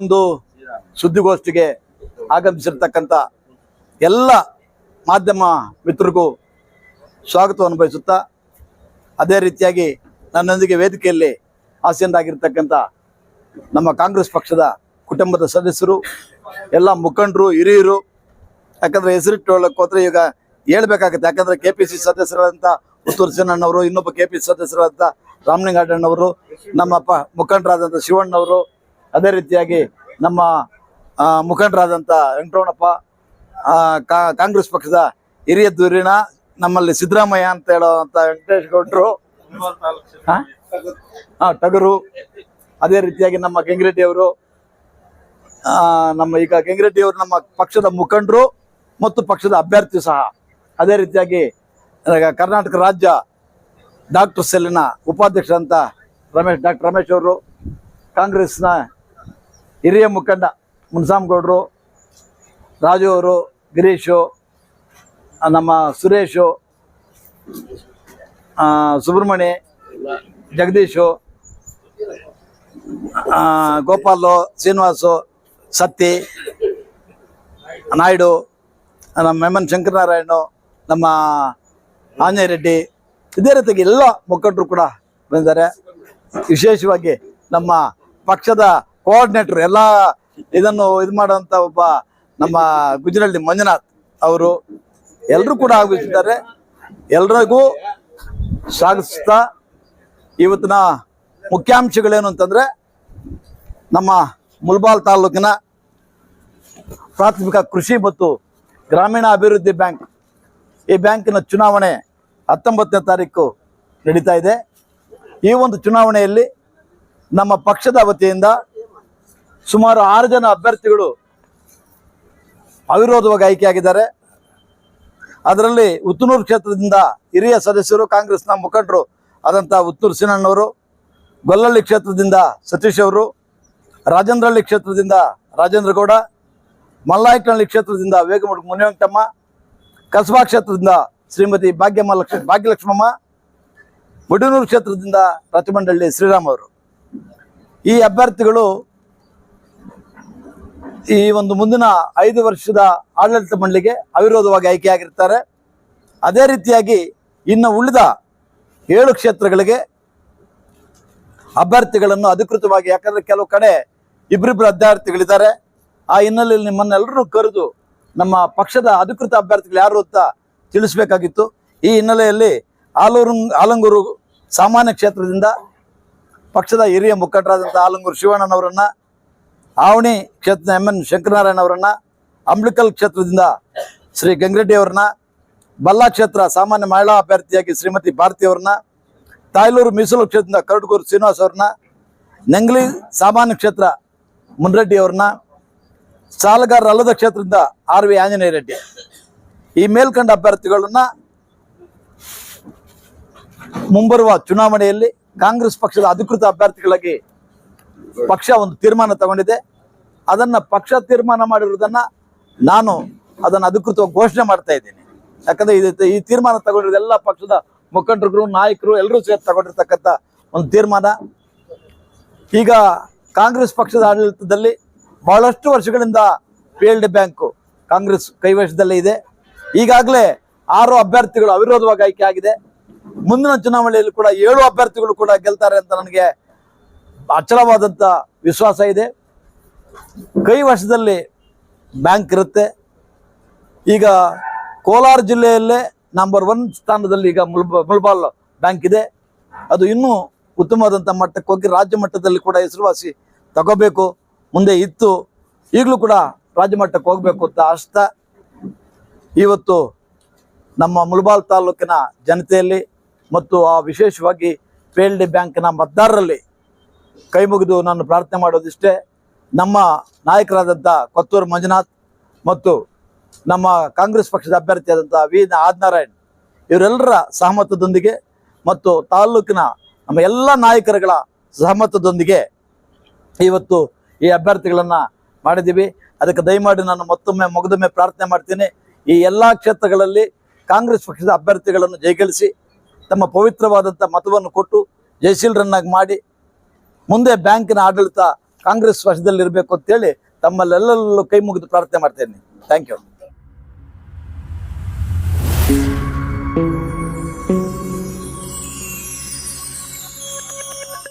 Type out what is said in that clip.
ಒಂದು ಸುದ್ದಿಗೋಷ್ಠಿಗೆ ಆಗಮಿಸಿರ್ತಕ್ಕಂಥ ಎಲ್ಲ ಮಾಧ್ಯಮ ಮಿತ್ರರಿಗೂ ಸ್ವಾಗತವನ್ನು ಬಯಸುತ್ತಾ ಅದೇ ರೀತಿಯಾಗಿ ನನ್ನೊಂದಿಗೆ ವೇದಿಕೆಯಲ್ಲಿ ಆಸೀನರಾಗಿರ್ತಕ್ಕಂಥ ನಮ್ಮ ಕಾಂಗ್ರೆಸ್ ಪಕ್ಷದ ಕುಟುಂಬದ ಸದಸ್ಯರು, ಎಲ್ಲ ಮುಖಂಡರು, ಹಿರಿಯರು, ಯಾಕಂದ್ರೆ ಹೆಸರಿಟ್ಟು ಹೇಳಕ್ ಹೋದ್ರೆ ಈಗ ಹೇಳ್ಬೇಕಾಗತ್ತೆ. ಯಾಕಂದ್ರೆ ಕೆ ಪಿ ಸಿ ಸದಸ್ಯರಾದಂಥ ಪುತ್ತೂರು ಸಿನ್ನಣ್ಣವರು ಇನ್ನೊಬ್ಬ ಕೆ ಪಿ ಸಿ ಸದಸ್ಯರಾದಂಥ ರಾಮಲಿಂಗಾಡಣ್ಣವರು ನಮ್ಮ ಪ ಮುಖಂಡರಾದಂಥ ಶಿವಣ್ಣವರು ಅದೇ ರೀತಿಯಾಗಿ ನಮ್ಮ ಮುಖಂಡರಾದಂಥ ವೆಂಕಟರಮಣಪ್ಪ ಕಾಂಗ್ರೆಸ್ ಪಕ್ಷದ ಹಿರಿಯ ಧುರೀಣ, ನಮ್ಮಲ್ಲಿ ಸಿದ್ದರಾಮಯ್ಯ ಅಂತ ಹೇಳುವಂತ ವೆಂಕಟೇಶ್ ಗೌಡ್ರು. ಹಾಂ ಟಗರು. ಅದೇ ರೀತಿಯಾಗಿ ನಮ್ಮ ಅವರು ನಮ್ಮ ಈಗ ಅವರು ನಮ್ಮ ಪಕ್ಷದ ಮುಖಂಡರು ಮತ್ತು ಪಕ್ಷದ ಅಭ್ಯರ್ಥಿ ಸಹ. ಅದೇ ರೀತಿಯಾಗಿ ಕರ್ನಾಟಕ ರಾಜ್ಯ ಡಾಕ್ಟರ್ ಸೆಲ್ಲಿನ ಉಪಾಧ್ಯಕ್ಷ ಅಂತ ರಮೇಶ್, ಡಾಕ್ಟರ್ ರಮೇಶ್ ಅವರು, ಕಾಂಗ್ರೆಸ್ನ ಹಿರಿಯ ಮುಖಂಡ ಮುನ್ಸಾಮ್ಗೌಡರು, ರಾಜು ಅವರು, ಗಿರೀಶು ನಮ್ಮ ಸುರೇಶು ಸುಬ್ರಹ್ಮಣಿ ಜಗದೀಶು ಗೋಪಾಲು, ಶ್ರೀನಿವಾಸು, ಸತ್ತಿ, ನಾಯ್ಡು ನಮ್ಮ ಎಂ ಶಂಕರನಾರಾಯಣ, ನಮ್ಮ ಆಂಜನೇಯ ರೆಡ್ಡಿ, ಇದೇ ರೀತಿಯಾಗಿ ಎಲ್ಲ ಮುಖಂಡರು ಕೂಡ ಬಂದಿದ್ದಾರೆ. ವಿಶೇಷವಾಗಿ ನಮ್ಮ ಪಕ್ಷದ ಕೋಆರ್ಡಿನೇಟರ್ ಎಲ್ಲ ಇದನ್ನು ಇದು ಮಾಡುವಂತ ಒಬ್ಬ ನಮ್ಮ ಗುಜರಳ್ಳಿ ಮಂಜುನಾಥ್ ಅವರು ಎಲ್ಲರೂ ಕೂಡ ಆಗಮಿಸಿದ್ದಾರೆ. ಎಲ್ರಿಗೂ ಸ್ವಾಗತಿಸ್ತಾ ಇವತ್ತಿನ ಮುಖ್ಯಾಂಶಗಳೇನು ಅಂತಂದ್ರೆ ನಮ್ಮ ಮುಲ್ಬಾಲ್ ತಾಲೂಕಿನ ಪ್ರಾಥಮಿಕ ಕೃಷಿ ಮತ್ತು ಗ್ರಾಮೀಣ ಅಭಿವೃದ್ಧಿ ಬ್ಯಾಂಕ್, ಈ ಬ್ಯಾಂಕಿನ ಚುನಾವಣೆ ಹತ್ತೊಂಬತ್ತನೇ ತಾರೀಕು ನಡೀತಾ ಇದೆ. ಈ ಒಂದು ಚುನಾವಣೆಯಲ್ಲಿ ನಮ್ಮ ಪಕ್ಷದ ವತಿಯಿಂದ ಸುಮಾರು ಆರು ಜನ ಅಭ್ಯರ್ಥಿಗಳು ಅವಿರೋಧವಾಗಿ ಆಯ್ಕೆಯಾಗಿದ್ದಾರೆ. ಅದರಲ್ಲಿ ಉತ್ತನೂರು ಕ್ಷೇತ್ರದಿಂದ ಹಿರಿಯ ಸದಸ್ಯರು, ಕಾಂಗ್ರೆಸ್ನ ಮುಖಂಡರು ಆದಂಥ ಉತ್ತೂರು ಸಿನಣ್ಣವರು ಗೊಲ್ಲಳ್ಳಿ ಕ್ಷೇತ್ರದಿಂದ ಸತೀಶ್ ಅವರು, ರಾಜೇಂದ್ರಹಳ್ಳಿ ಕ್ಷೇತ್ರದಿಂದ ರಾಜೇಂದ್ರ ಗೌಡ ಮಲ್ಲಾಯಕನಹಳ್ಳಿ ಕ್ಷೇತ್ರದಿಂದ ವೇಗಮುಡ್ ಮುನಿವೆಂಕಟಮ್ಮ, ಕಸಬಾ ಕ್ಷೇತ್ರದಿಂದ ಶ್ರೀಮತಿ ಭಾಗ್ಯಮ್ಮ ಲಕ್ಷ, ಭಾಗ್ಯಲಕ್ಷ್ಮಮ್ಮ, ಮುಡನೂರು ಕ್ಷೇತ್ರದಿಂದ ರಚಮಂಡಳ್ಳಿ ಶ್ರೀರಾಮ್ ಅವರು. ಈ ಅಭ್ಯರ್ಥಿಗಳು ಈ ಒಂದು ಮುಂದಿನ ಐದು ವರ್ಷದ ಆಡಳಿತ ಮಂಡಳಿಗೆ ಅವಿರೋಧವಾಗಿ ಆಯ್ಕೆಯಾಗಿರ್ತಾರೆ. ಅದೇ ರೀತಿಯಾಗಿ ಇನ್ನು ಉಳಿದ ಏಳು ಕ್ಷೇತ್ರಗಳಿಗೆ ಅಭ್ಯರ್ಥಿಗಳನ್ನು ಅಧಿಕೃತವಾಗಿ, ಯಾಕಂದ್ರೆ ಕೆಲವು ಕಡೆ ಇಬ್ಬರಿಬ್ಬರು ಅಭ್ಯರ್ಥಿಗಳಿದ್ದಾರೆ. ಆ ಹಿನ್ನೆಲೆಯಲ್ಲಿ ನಿಮ್ಮನ್ನೆಲ್ಲರೂ ಕರೆದು ನಮ್ಮ ಪಕ್ಷದ ಅಧಿಕೃತ ಅಭ್ಯರ್ಥಿಗಳು ಯಾರು ಅಂತ ತಿಳಿಸಬೇಕಾಗಿತ್ತು. ಈ ಹಿನ್ನೆಲೆಯಲ್ಲಿ ಆಲೂರು, ಆಲಂಗೂರು ಸಾಮಾನ್ಯ ಕ್ಷೇತ್ರದಿಂದ ಪಕ್ಷದ ಹಿರಿಯ ಮುಖಂಡರಾದಂಥ ಆಲಂಗೂರು ಶಿವಣ್ಣನವರನ್ನ ಆವಣಿ ಕ್ಷೇತ್ರದ ಎಂ ಎನ್ ಶಂಕರನಾರಾಯಣ ಅವರನ್ನ, ಅಂಬ್ಲಿಕಲ್ ಕ್ಷೇತ್ರದಿಂದ ಶ್ರೀ ಗಂಗರೆಡ್ಡಿ ಅವರನ್ನ ಬಲ್ಲಾ ಕ್ಷೇತ್ರ ಸಾಮಾನ್ಯ ಮಹಿಳಾ ಅಭ್ಯರ್ಥಿಯಾಗಿ ಶ್ರೀಮತಿ ಭಾರತಿ ಅವರನ್ನ, ತಾಯ್ಲೂರು ಮೀಸಲು ಕ್ಷೇತ್ರದಿಂದ ಕರಡ್ಗೂರು ಶ್ರೀನಿವಾಸ್ ಅವ್ರನ್ನ, ನೆಂಗ್ಲಿ ಸಾಮಾನ್ಯ ಕ್ಷೇತ್ರ ಮುನ್ರೆಡ್ಡಿ ಅವ್ರನ್ನ ಸಾಲಗಾರರ ಅಲ್ಲದ ಕ್ಷೇತ್ರದಿಂದ ಆರ್ ವಿ ಆಂಜನೇಯ ರೆಡ್ಡಿ. ಈ ಮೇಲ್ಕಂಡ ಅಭ್ಯರ್ಥಿಗಳನ್ನ ಮುಂಬರುವ ಚುನಾವಣೆಯಲ್ಲಿ ಕಾಂಗ್ರೆಸ್ ಪಕ್ಷದ ಅಧಿಕೃತ ಅಭ್ಯರ್ಥಿಗಳಾಗಿ ಪಕ್ಷ ಒಂದು ತೀರ್ಮಾನ ತಗೊಂಡಿದೆ. ಅದನ್ನ ಪಕ್ಷ ತೀರ್ಮಾನ ಮಾಡಿರುವುದನ್ನ ನಾನು ಅದನ್ನು ಅಧಿಕೃತವಾಗಿ ಘೋಷಣೆ ಮಾಡ್ತಾ ಇದ್ದೀನಿ. ಯಾಕಂದ್ರೆ ಇದು ಈ ತೀರ್ಮಾನ ತಗೊಂಡಿರೋದು ಎಲ್ಲ ಪಕ್ಷದ ಮುಖಂಡರು ನಾಯಕರು ಎಲ್ಲರೂ ಸೇರಿ ತಗೊಂಡಿರ್ತಕ್ಕಂಥ ಒಂದು ತೀರ್ಮಾನ. ಈಗ ಕಾಂಗ್ರೆಸ್ ಪಕ್ಷದ ಆಡಳಿತದಲ್ಲಿ ಬಹಳಷ್ಟು ವರ್ಷಗಳಿಂದ P L D bank Congress ಕೈವಶದಲ್ಲೇ ಇದೆ. ಈಗಾಗಲೇ ಆರು ಅಭ್ಯರ್ಥಿಗಳು ಅವಿರೋಧವಾಗಿ ಆಯ್ಕೆ ಆಗಿದೆ. ಮುಂದಿನ ಚುನಾವಣೆಯಲ್ಲಿ ಕೂಡ ಏಳು ಅಭ್ಯರ್ಥಿಗಳು ಕೂಡ ಗೆಲ್ತಾರೆ ಅಂತ ನನಗೆ ಅಚಲವಾದಂಥ ವಿಶ್ವಾಸ ಇದೆ. ಕೈ ವರ್ಷದಲ್ಲಿ ಬ್ಯಾಂಕ್ ಇರುತ್ತೆ. ಈಗ ಕೋಲಾರ ಜಿಲ್ಲೆಯಲ್ಲೇ ನಂಬರ್ ಒನ್ ಸ್ಥಾನದಲ್ಲಿ ಈಗ ಮುಲ್ಬಾಲ್ ಬ್ಯಾಂಕ್ ಇದೆ. ಅದು ಇನ್ನೂ ಉತ್ತಮವಾದಂಥ ಮಟ್ಟಕ್ಕೆ ಹೋಗಿ ರಾಜ್ಯ ಮಟ್ಟದಲ್ಲಿ ಕೂಡ ಹೆಸರುವಾಸಿ ತಗೋಬೇಕು. ಮುಂದೆ ಇತ್ತು. ಈಗಲೂ ಕೂಡ ರಾಜ್ಯ ಮಟ್ಟಕ್ಕೆ ಹೋಗಬೇಕು ಅಂತ ಆಸ್ತಾ. ಇವತ್ತು ನಮ್ಮ ಮುಲ್ಬಾಲ್ ತಾಲೂಕಿನ ಜನತೆಯಲ್ಲಿ ಮತ್ತು ಆ ವಿಶೇಷವಾಗಿ ಪೇಲ್ಡಿ ಬ್ಯಾಂಕ್ನ ಮತದಾರರಲ್ಲಿ ಕೈ ಮುಗಿದು ನಾನು ಪ್ರಾರ್ಥನೆ ಮಾಡೋದಿಷ್ಟೇ ನಮ್ಮ ನಾಯಕರಾದಂಥ ಕೊತ್ತೂರು ಮಂಜುನಾಥ್ ಮತ್ತು ನಮ್ಮ ಕಾಂಗ್ರೆಸ್ ಪಕ್ಷದ ಅಭ್ಯರ್ಥಿಯಾದಂಥ ವಿ ಆದ್ನಾರಾಯಣ್, ಇವರೆಲ್ಲರ ಸಹಮತದೊಂದಿಗೆ ಮತ್ತು ತಾಲೂಕಿನ ನಮ್ಮ ಎಲ್ಲ ನಾಯಕರುಗಳ ಸಹಮತದೊಂದಿಗೆ ಇವತ್ತು ಈ ಅಭ್ಯರ್ಥಿಗಳನ್ನು ಮಾಡಿದ್ದೀವಿ. ಅದಕ್ಕೆ ದಯಮಾಡಿ ನಾನು ಮತ್ತೊಮ್ಮೆ ಮುಗಿದೊಮ್ಮೆ ಪ್ರಾರ್ಥನೆ ಮಾಡ್ತೀನಿ. ಈ ಎಲ್ಲ ಕ್ಷೇತ್ರಗಳಲ್ಲಿ ಕಾಂಗ್ರೆಸ್ ಪಕ್ಷದ ಅಭ್ಯರ್ಥಿಗಳನ್ನು ಜಯಗಳಿಸಿ ತಮ್ಮ ಪವಿತ್ರವಾದಂಥ ಮತವನ್ನು ಕೊಟ್ಟು ಜಯಶೀಲರನ್ನಾಗಿ ಮಾಡಿ ಮುಂದೆ ಬ್ಯಾಂಕಿನ ಆಡಳಿತ ಕಾಂಗ್ರೆಸ್ ವಶದಲ್ಲಿರಬೇಕು ಅಂತೇಳಿ ತಮ್ಮಲ್ಲೆಲ್ಲರಲ್ಲೂ ಕೈ ಮುಗಿದು ಪ್ರಾರ್ಥನೆ ಮಾಡ್ತೇನೆ ಥ್ಯಾಂಕ್ ಯು